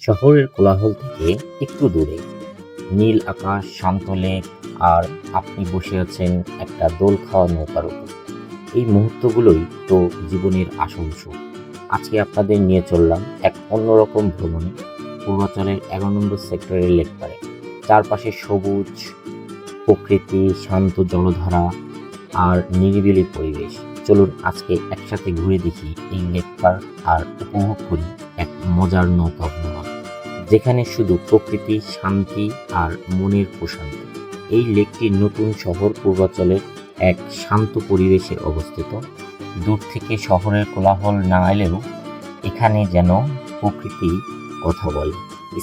শহরের কোলাহল থেকে একটু দূরে। নীল আকাশ, শান্ত লেক, আর আপনি বসে আছেন একটা দোল খাওয়া নৌকার উপর। এই মুহূর্তগুলোই তো জীবনের আসল সুখ। আজকে আপনাদের নিয়ে চললাম এক অন্যরকম ভ্রমণে, পূর্বাচলের এগারো নম্বর সেক্টরের লেক পারে চারপাশে সবুজ প্রকৃতি, শান্ত জলধারা আর নিরিবিলি পরিবেশ। চলুন আজকে একসাথে ঘুরে দেখি এই লেক পার্ক আর উপভোগ করি এক মজার নৌকা যেখানে শুধু প্রকৃতি, শান্তি আর মনের প্রশান্তি। এই লেকটি নতুন শহর পূর্বাচলের এক শান্ত পরিবেশে অবস্থিত। দূর থেকে শহরের কোলাহল না এলেও এখানে যেন প্রকৃতি কথা বলে।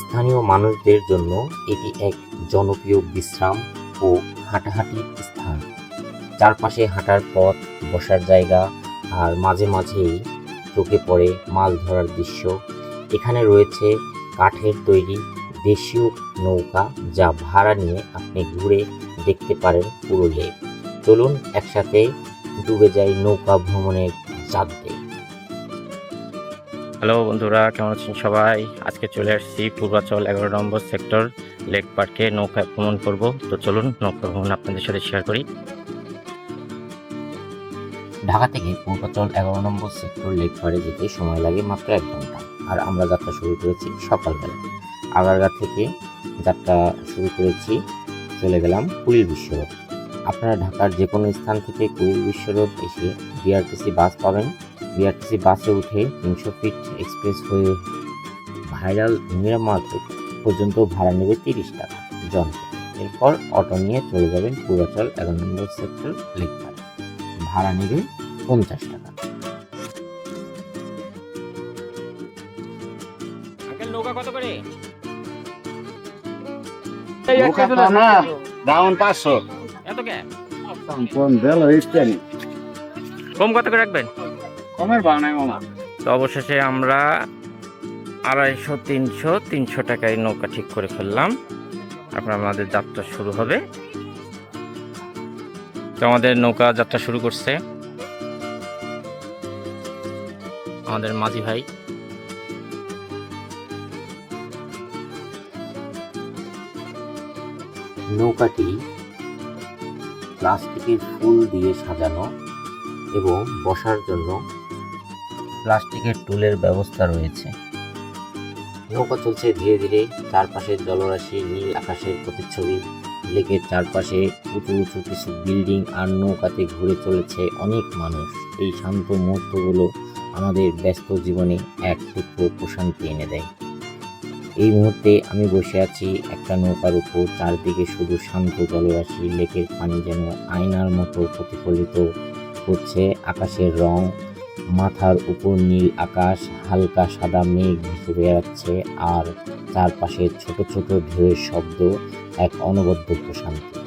স্থানীয় মানুষদের জন্য এটি এক জনপ্রিয় বিশ্রাম ও হাঁটাহাঁটির স্থান। চারপাশে হাঁটার পথ, বসার জায়গা আর মাঝে মাঝেই চোখে পড়ে মাছ ধরার দৃশ্য। এখানে রয়েছে কাঠের তৈরি দেশীয় নৌকা যা ভাড়া নিয়ে আপনি ঘুরে দেখতে পারেন পুরো লেক চলুন একসাথে ডুবে যাই নৌকা ভ্রমণের চাঁদে। হ্যালো বন্ধুরা কেমন আছেন সবাই? আজকে চলে আসছি পূর্বাচল এগারো নম্বর সেক্টর লেক পার্কে নৌকা ভ্রমণ করব। তো চলুন নৌকা ভ্রমণ আপনাদের সাথে শেয়ার করি। ঢাকা থেকে পূর্বাচল এগারো নম্বর সেক্টর লেক পাড়ে যেতে সময় লাগে মাত্র এক ঘণ্টা। আর আমরা যাত্রা শুরু করেছি সকালবেলা। আগারগা থেকে যাত্রা শুরু করেছি, চলে গেলাম কুড়িল বিশ্ব রোড আপনারা ঢাকার যে কোনো স্থান থেকে কুড়িল বিশ্ব রোড এসে বিআরটিসি বাস পাবেন। বিআরটিসি বাসে উঠে তিনশো ফিট এক্সপ্রেস হয়ে ভাইরাল মিরামার পর্যন্ত ভাড়া নেবে তিরিশ টাকা, জন। এরপর অটো নিয়ে চলে যাবেন পূর্বাচল এগারো নম্বর সেক্টর লেকপাড়ে ভাড়া নেবে পঞ্চাশ টাকা। কত করে? নৌকা তো না ডাউন পাঁচশো। এত কে? কম বেল ইত্যাদি কম কত করে রাখবেন? কমের ভাব নাই মামা। তো অবশেষে আমরা আড়াইশো তিনশো তিনশো টাকায় নৌকা ঠিক করে ফেললাম। তারপর আমাদের যাত্রা শুরু হবে। তো আমাদের নৌকা যাত্রা শুরু করছে। আমাদের মাঝি ভাই নৌকাটি প্লাস্টিকের ফুল দিয়ে সাজানো এবং বসার জন্য প্লাস্টিকের টুলের ব্যবস্থা রয়েছে। নৌকা চলছে ধীরে ধীরে চারপাশের জলরাশি, নীল আকাশের প্রতিচ্ছবি, লেকের চারপাশে উঁচু উঁচু কিছু বিল্ডিং আর নৌকাতে ঘুরে চলেছে অনেক মানুষ। এই শান্ত মুহূর্তগুলো আমাদের ব্যস্ত জীবনে এক টুকরো প্রশান্তি এনে দেয়। এই মুহূর্তে আমি বসে আছি একটা নৌকার উপর, চারদিকে শুধু শান্ত জলরাশি, লেকের পানি যেন আয়নার মতো প্রতিফলিত হচ্ছে আকাশের রং। মাথার উপর নীল আকাশ, হালকা সাদা মেঘ ভেসে বেড়াচ্ছে আর চারপাশের ছোট ছোট ঢেউয়ের শব্দ, এক অনবদ্য প্রশান্তি।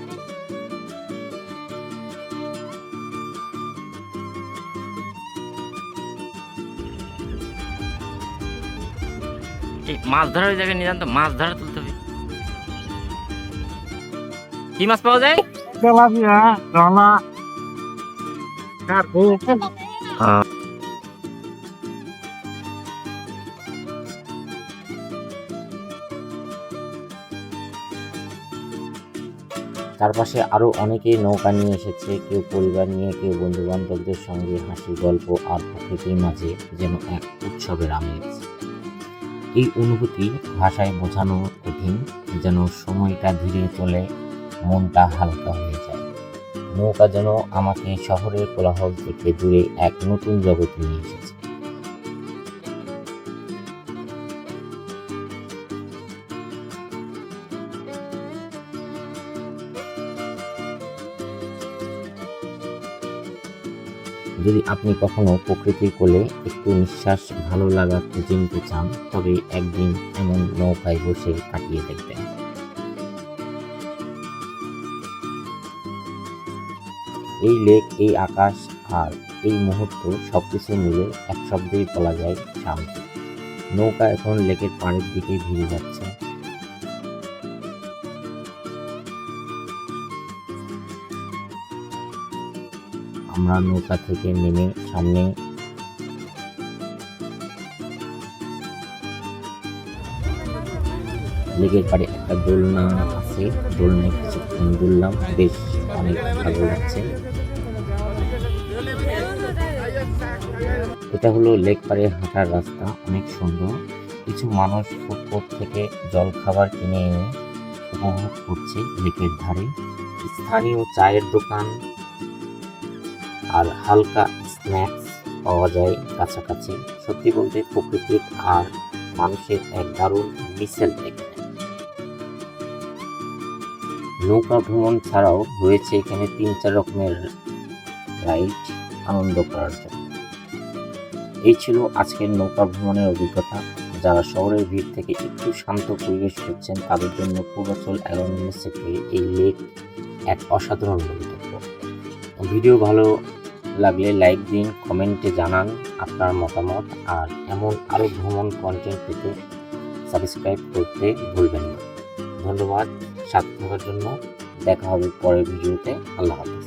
এই মাছ ধরার জায়গায় নিয়ে যান তো মাছ ধরা তুলতে হবে। কি মাছ পাওয়া যায়? তেলাপিয়া ডলা কাকু চারপাশে আরও অনেকেই নৌকা নিয়ে এসেছে কেউ পরিবার নিয়ে কেউ বন্ধু বান্ধবদের সঙ্গে হাসি গল্প আর প্রকৃতির মাঝে যেন এক উৎসবের আমেজ। এই অনুভূতি ভাষায় বোঝানো কঠিন যেন সময়টা ধীরে চলে, মনটা হালকা হয়ে যায়। নৌকা যেন আমাকে শহরের কোলাহল থেকে দূরে এক নতুন জগতে নিয়ে এসেছে। যদি আপনি কখনো প্রকৃতির কোলে একটু নিঃশ্বাস ভালো লাগা খুঁজে নিতে চান, তবে একদিন এমন নৌকায় বসে কাটিয়ে দেখবেন। এই লেক, এই আকাশ আর এই মুহূর্ত সবকিছু মিলে এক শব্দেই বলা যায় শান্তি। নৌকা এখন লেকের পানির দিকে ভিড়ে যাচ্ছে। আমরা নৌকা থেকে নেমে সামনে লেকের পাড়ে একটা দোলনা আছে। দোলনায় কিছুক্ষণ দুললাম বেশ অনেক ভালো লাগছে। এটা হলো লেক পাড়ে হাঁটার রাস্তা। অনেক সুন্দর। কিছু মানুষ ফুটপথ থেকে জল খাবার কিনে এনে উপভোগ করছে লেকের ধারে। স্থানীয় চায়ের দোকান আর হালকা স্ন্যাক্স পাওয়া যায় কাছাকাছি। সত্যি বলতে প্রকৃতির আর মানুষের এক দারুণ মিশেল এখানে। নৌকা ভ্রমণ ছাড়াও রয়েছে এখানে তিন চার রকমের রাইড আনন্দ করার জন্য। এই ছিল আজকের নৌকা ভ্রমণের অভিজ্ঞতা। যারা শহরের ভিড় থেকে একটু শান্ত পরিবেশ করছেন, তাদের জন্য পূর্বাচল নম্বর সেক্টরে এই লেক এক অসাধারণ গন্তব্য ভিডিও ভালো লাগলে লাইক দিন কমেন্টে জানান আপনার মতামত আর এমন আরও ভ্রমণ কন্টেন্ট পেতে সাবস্ক্রাইব করতে ভুলবেন না। ধন্যবাদ, সাথে থাকার জন্য। দেখা হবে পরের ভিডিওতে আল্লাহ হাফিজ।